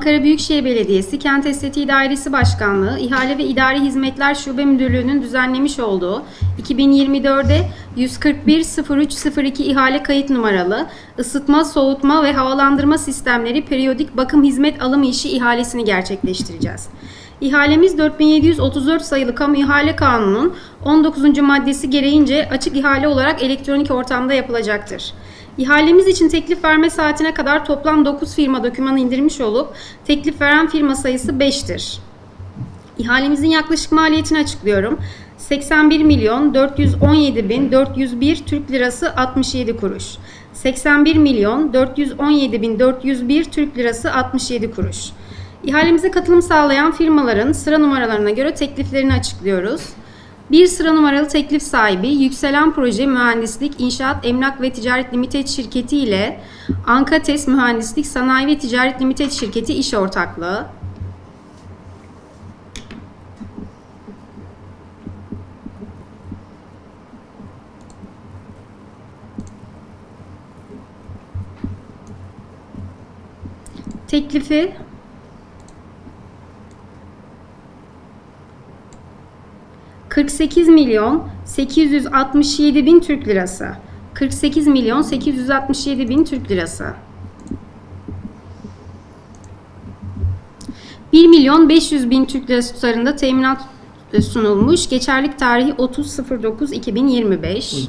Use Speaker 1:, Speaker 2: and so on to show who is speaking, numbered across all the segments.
Speaker 1: Ankara Büyükşehir Belediyesi Kent Estetiği Dairesi Başkanlığı İhale ve İdari Hizmetler Şube Müdürlüğü'nün düzenlemiş olduğu 2024'de 141-0302 ihale kayıt numaralı ısıtma, soğutma ve havalandırma sistemleri periyodik bakım hizmet alımı işi ihalesini gerçekleştireceğiz. İhalemiz 4734 sayılı Kamu İhale Kanunu'nun 19. maddesi gereğince açık ihale olarak elektronik ortamda yapılacaktır. İhalemiz için teklif verme saatine kadar toplam 9 firma dokümanı indirmiş olup teklif veren firma sayısı 5'tir. İhalemizin yaklaşık maliyetini açıklıyorum. 81 milyon 417 bin 401 Türk lirası 67 kuruş. 81 milyon 417 bin 401 Türk lirası 67 kuruş. İhalemize katılım sağlayan firmaların sıra numaralarına göre tekliflerini açıklıyoruz. Bir sıra numaralı teklif sahibi Yükselen Proje Mühendislik, İnşaat, Emlak ve Ticaret Limited şirketi ile Ankates Mühendislik, Sanayi ve Ticaret Limited şirketi iş ortaklığı. Teklifi 48 milyon 867 bin Türk lirası. 48 milyon 867 bin Türk lirası. 1 milyon 500 bin Türk lirası tutarında teminat sunulmuş. Geçerlik tarihi 30.09.2025.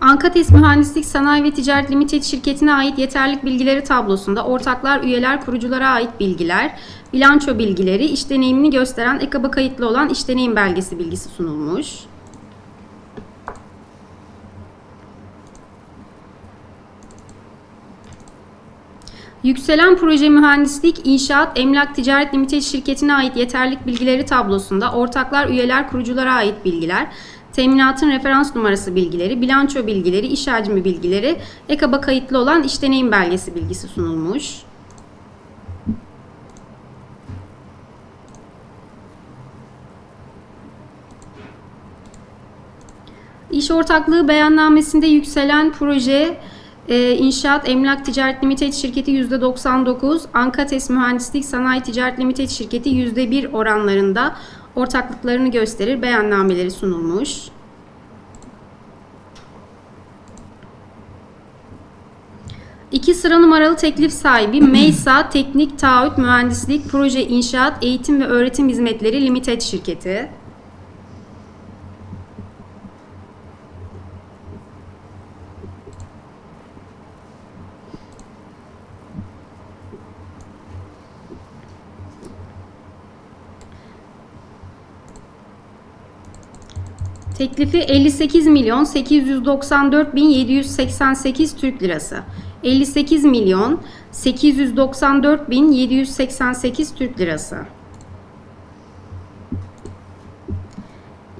Speaker 1: Ankates Mühendislik Sanayi ve Ticaret Limited şirketine ait yeterlik bilgileri tablosunda ortaklar, üyeler, kuruculara ait bilgiler, bilanço bilgileri, iş deneyimini gösteren EKAB'a kayıtlı olan iş deneyim belgesi bilgisi sunulmuş. Yükselen Proje Mühendislik, İnşaat, Emlak Ticaret Limited şirketine ait yeterlik bilgileri tablosunda ortaklar, üyeler, kuruculara ait bilgiler, teminatın referans numarası bilgileri, bilanço bilgileri, iş hacmi bilgileri, EKAB'a kayıtlı olan iş deneyim belgesi bilgisi sunulmuş. İş ortaklığı beyannamesinde yükselen proje e, İnşaat Emlak Ticaret Limited şirketi %99, Ankates Mühendislik Sanayi Ticaret Limited şirketi %1 oranlarında ortaklıklarını gösterir beyannameleri sunulmuş. İki sıra numaralı teklif sahibi Meysa Teknik Taahhüt Mühendislik Proje İnşaat Eğitim ve Öğretim Hizmetleri Limited şirketi. Teklifi 58 milyon 894 bin 788 Türk lirası. 58 milyon 894 bin 788 Türk lirası.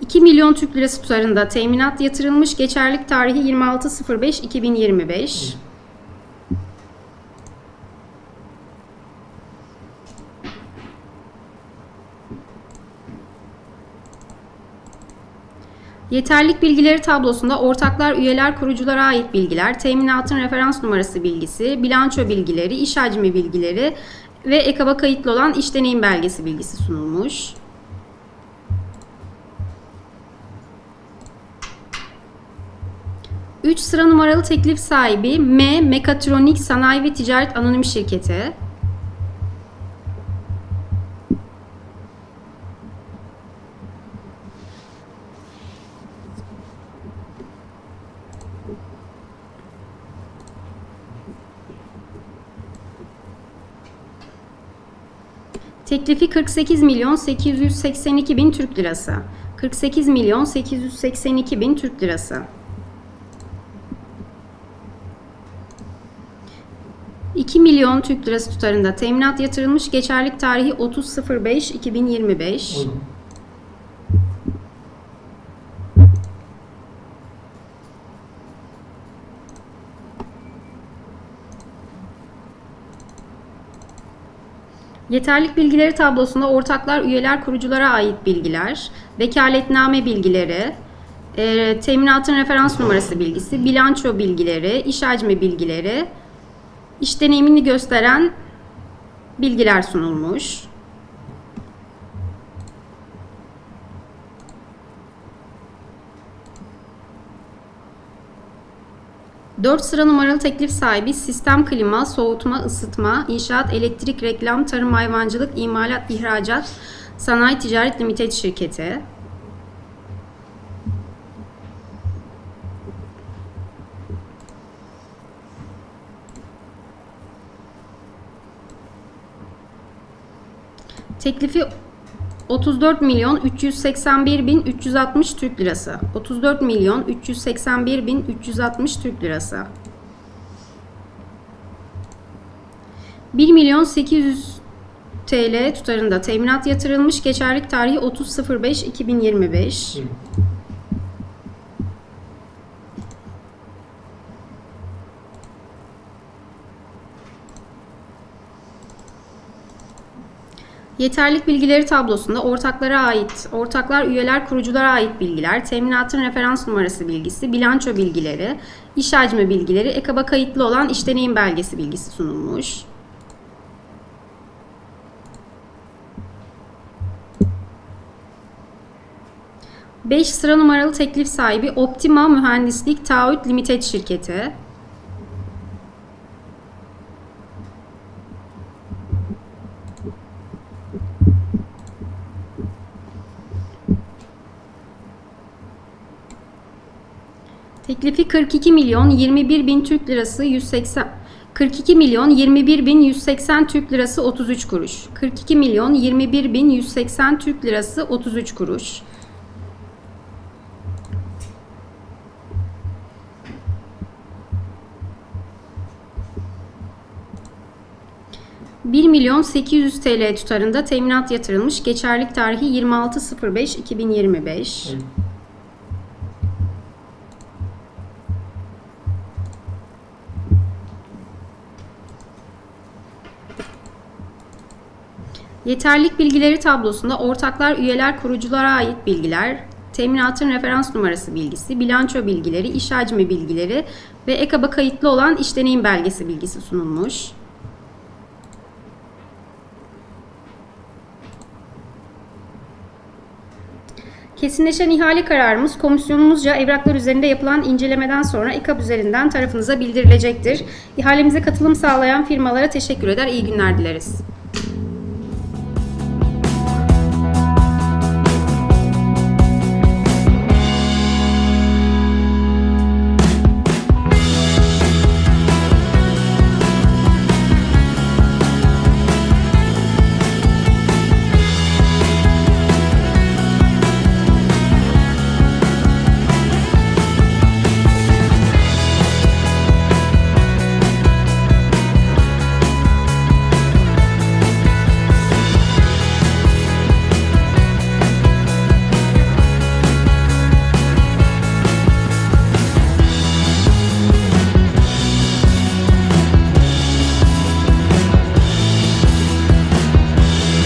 Speaker 1: 2 milyon Türk lirası tutarında teminat yatırılmış. Geçerlik tarihi 26.05.2025. Yeterlik bilgileri tablosunda ortaklar, üyeler, kuruculara ait bilgiler, teminatın referans numarası bilgisi, bilanço bilgileri, iş hacmi bilgileri ve EKAB'a kayıtlı olan iş deneyim belgesi bilgisi sunulmuş. Üç sıra numaralı teklif sahibi M Mekatronik Sanayi ve Ticaret Anonim Şirketi. Teklifi 48 milyon 882 bin Türk lirası. 48 milyon 882 bin Türk lirası. ...2 milyon Türk lirası tutarında teminat yatırılmış geçerlik tarihi 30.05.2025. Yeterlik bilgileri tablosunda ortaklar, üyeler, kuruculara ait bilgiler, vekaletname bilgileri, e, teminatın referans numarası bilgisi, bilanço bilgileri, iş hacmi bilgileri, iş deneyimini gösteren bilgiler sunulmuş. Dört sıra numaralı teklif sahibi sistem klima, soğutma, ısıtma, inşaat, elektrik, reklam, tarım, hayvancılık, imalat, ihracat, sanayi, ticaret limited şirketi. Teklifi 34 milyon 381 bin 360 Türk lirası. 34 milyon 381 bin 360 Türk lirası. 1 milyon 800 TL tutarında teminat yatırılmış. Geçerlik tarihi 30.05.2025. Yeterlik bilgileri tablosunda ortaklara ait, ortaklar, üyeler, kuruculara ait bilgiler, teminatın referans numarası bilgisi, bilanço bilgileri, iş hacmi bilgileri, EKAB'a kayıtlı olan iş deneyim belgesi bilgisi sunulmuş. Beş sıra numaralı teklif sahibi Optima Mühendislik Taahhüt Limited şirketi. Teklifi 42 milyon 21 bin Türk lirası 180 42 milyon 21 bin 180 Türk lirası 33 kuruş. 42 milyon 21 bin 180 Türk lirası 33 kuruş. ...1 milyon 800 TL tutarında teminat yatırılmış. Geçerlik tarihi 26.05.2025. Yeterlik bilgileri tablosunda ortaklar, üyeler, kuruculara ait bilgiler, teminatın referans numarası bilgisi, bilanço bilgileri, iş hacmi bilgileri ve EKAB'a kayıtlı olan iş deneyim belgesi bilgisi sunulmuş. Kesinleşen ihale kararımız komisyonumuzca evraklar üzerinde yapılan incelemeden sonra İKAB üzerinden tarafınıza bildirilecektir. İhalemize katılım sağlayan firmalara teşekkür eder. İyi günler dileriz.